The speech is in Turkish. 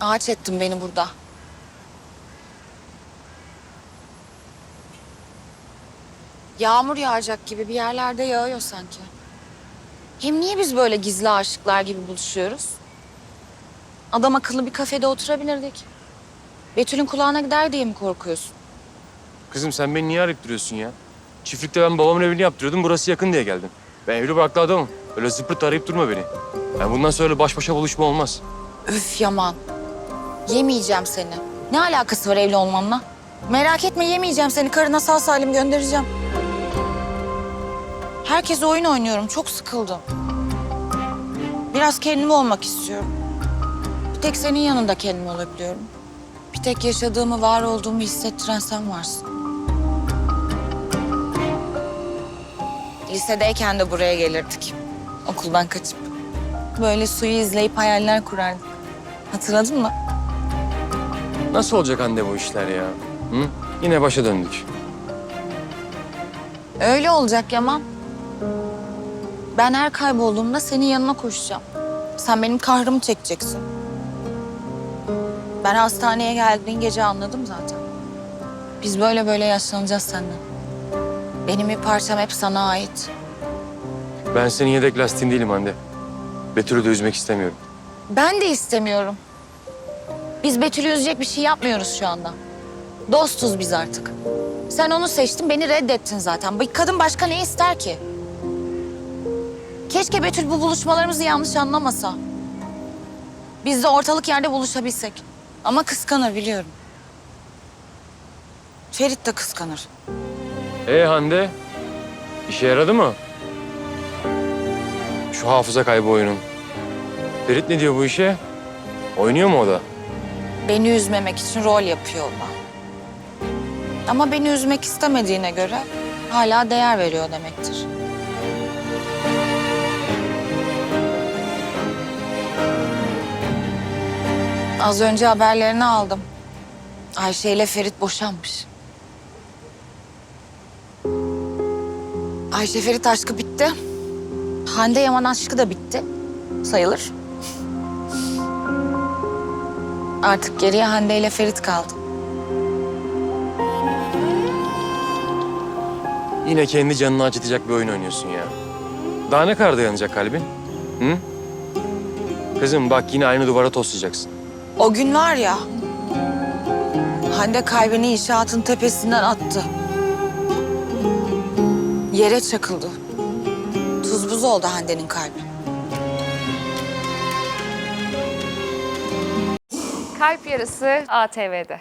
Ağaç ettin beni burada. Yağmur yağacak gibi bir yerlerde yağıyor sanki. Hem niye biz böyle gizli aşıklar gibi buluşuyoruz? Adam akıllı bir kafede oturabilirdik. Betül'ün kulağına gider diye mi korkuyorsun? Kızım sen beni niye arayıp duruyorsun ya? Çiftlikte ben babamın evini yaptırıyordum. Burası yakın diye geldim. Ben evli barklı adamım. Öyle zıpırt arayıp durma beni. Yani bundan sonra baş başa buluşma olmaz. Üf Yaman. Yemeyeceğim seni. Ne alakası var evli olmanla? Merak etme yemeyeceğim seni. Karına sağ salim göndereceğim. Herkes oyun oynuyorum. Çok sıkıldım. Biraz kendim olmak istiyorum. Bir tek senin yanında kendim olabiliyorum. Bir tek yaşadığımı, var olduğumu hissettiren sen varsın. Lisedeyken de buraya gelirdik. Okuldan kaçıp. Böyle suyu izleyip hayaller kurardık. Hatırladın mı? Nasıl olacak anne bu işler ya? Hı? Yine başa döndük. Öyle olacak Yaman. Ben her kaybolduğumda senin yanına koşacağım. Sen benim kahrımı çekeceksin. Ben hastaneye geldiğin gece anladım zaten. Biz böyle böyle yaşlanacağız seninle. Benim bir parçam hep sana ait. Ben senin yedek lastiğin değilim anne. Betül'ü de üzmek istemiyorum. Ben de istemiyorum. Biz Betül'ü üzecek bir şey yapmıyoruz şu anda. Dostuz biz artık. Sen onu seçtin, beni reddettin zaten. Bir kadın başka ne ister ki? Keşke Betül bu buluşmalarımızı yanlış anlamasa. Biz de ortalık yerde buluşabilsek. Ama kıskanır biliyorum. Ferit de kıskanır. Ee Hande? işe yaradı mı? Şu hafıza kaybı oyunun. Ferit ne diyor bu işe? Oynuyor mu o da? Beni üzmemek için rol yapıyor o da. Ama beni üzmek istemediğine göre hala değer veriyor demektir. Az önce haberlerini aldım. Ayşe ile Ferit boşanmış. Ayşe Ferit aşkı bitti. Hande Yaman aşkı da bitti. Sayılır. Artık geriye Hande ile Ferit kaldı. Yine kendi canını acıtacak bir oyun oynuyorsun ya. Daha ne kadar dayanacak kalbin? Hı? Kızım bak yine aynı duvara toslayacaksın. O gün var ya, Hande kalbini inşaatın tepesinden attı. Yere çakıldı. Tuz buz oldu Hande'nin kalbi. Kalp Yarısı ATV'de.